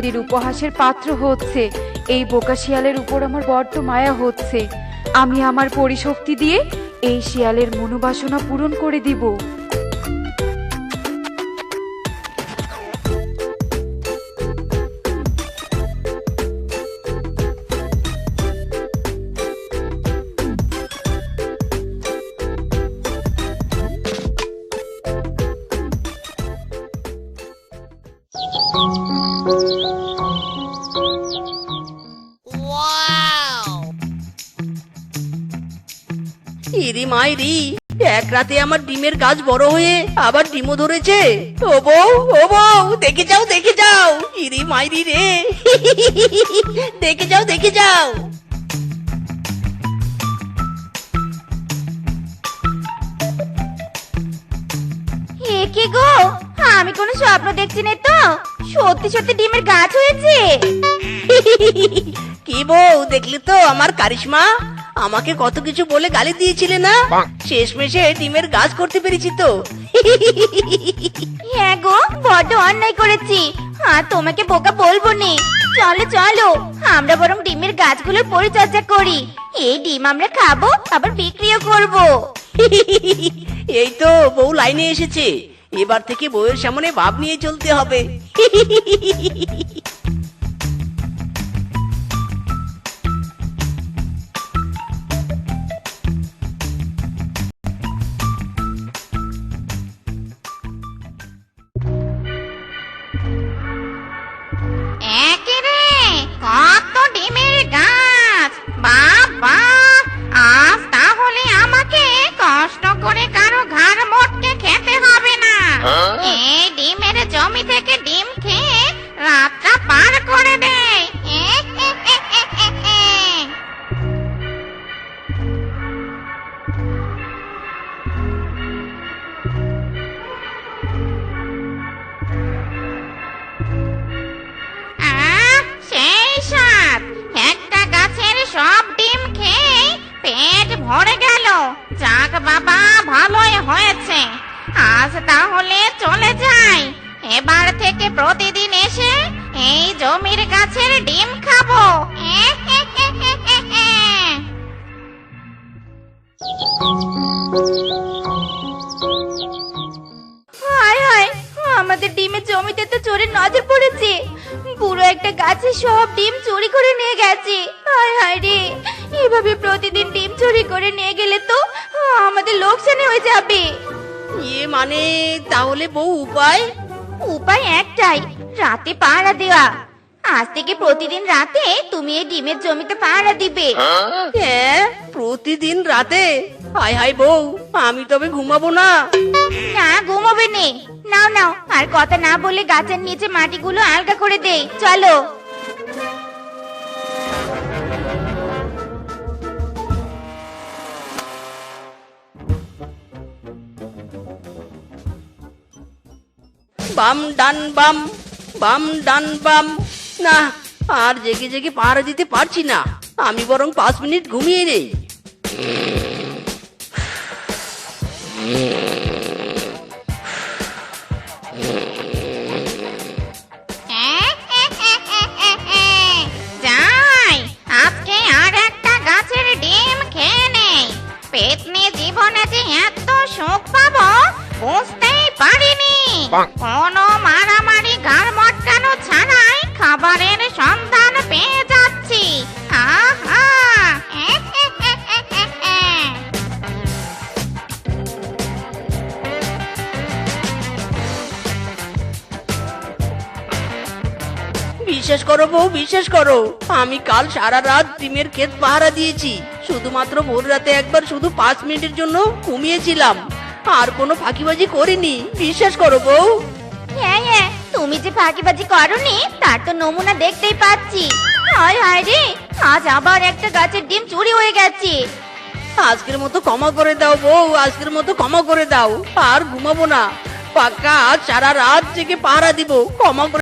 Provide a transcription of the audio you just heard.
নদীর উপহাসের পাত্র হচ্ছে। এই বোকা শিয়ালের উপর আমার বড্ড মায়া হচ্ছে। আমি আমার পরিশক্তি দিয়ে এই শিয়ালের মনোবাসনা পূরণ করে দিব। ইরি মাইরি, এক রাতে আমার ডিমের গাছ বড় হয়ে আবার ডিমও ধরেছে। ও বউ ও বউ, দেখে যাও দেখে যাও। ইরি মাইরি রে, দেখে যাও দেখে যাও। কি গো? আমি কোনো স্বপ্ন দেখছি না তো। সত্যি সত্যি ডিমের গাছ হয়েছে। কি বউ দেখলি তো আমার কারিশমা? আমাকে কত কিছু বলে গালি দিয়েছিলে না? শেষমেশে ডিমের গাছ করতে পেরেছি তো। হ্যাঁ গো বড্ড অন্যায় করেছি। আর তোমাকে বোকা বলব নি। চলো চলো আমরা বরং ডিমের গাছগুলোর পরিচর্যা করি। এই ডিম আমরা খাব আবার বিক্রিও করব। এই তো বউ লাইনে এসেছে। এবার থেকে বউয়ের সামনে ভাব নিয়ে চলতে হবে। পেট ভরে গেল। যাক বাবা, ভালোই হয়েছে। আজ তাহলে চলে যাই। এবার থেকে প্রতিদিন এসে এই জমির গাছের ডিম খাব। আমাদের ডিমের জমিতে তো চোরের নজর পড়েছে। পুরো একটা গাছে সব ডিম চুরি করে নিয়ে গেছে। হায় হায় রে, এভাবে প্রতিদিন চুরি করে নিয়ে গেলে তো আমাদের লোকসানে হয়ে যাবে। ইয়ে মানে তাহলে বউ উপায়? উপায় একটাই রাতে পাহারা দেওয়া। আজ থেকে প্রতিদিন রাতে তুমি এই ডিমের জমিতে পাহারা দিবে। হ্যাঁ প্রতিদিন রাতে? হাই হাই বউ আমি তবে ঘুমাবো না। না ঘুমোবে নে। নাও নাও আর কথা না বলে গাছের নিচে মাটিগুলো আলগা করে দেই। চলো। বাম ডান বাম বাম ডান বাম। না, আর জেগে জেগে পাহারা দিতে পারছি না। আমি বরং পাঁচ মিনিট ঘুমিয়ে নেই। যাই আর একটা গাছের ডিম পেতনি জীবনে যে এত সুখ পাবো, বুঝতেই পারিনি। কোনো মারামারি গাড় মটকানো ছাড়াই খাবারের সন্ধান পেয়ে যাচ্ছি। আহা বিশ্বাস করো বউ বিশ্বাস করো। আমি কাল সারা রাত ডিমের ক্ষেত পাহারা দিয়েছি। শুধুমাত্র ভোর রাতে একবার শুধু পাঁচ মিনিটের জন্য ঘুমিয়েছিলাম। আর কোনো ফাঁকিবাজি করিনি বিশ্বাস করো বউ। হ্যাঁ হ্যাঁ তুমি যে ফাঁকিবাজি করনি তার তো নমুনা দেখতেই পাচ্ছি। হায় হায় রে আজ আবার একটা গাছের ডিম চুরি হয়ে গেছে। আজকের মতো ক্ষমা করে দাও বউ আজকের মতো ক্ষমা করে দাও আর ঘুমাবো না। পাকা আজ সারা রাত থেকে পাহারা দিব ক্ষমা করে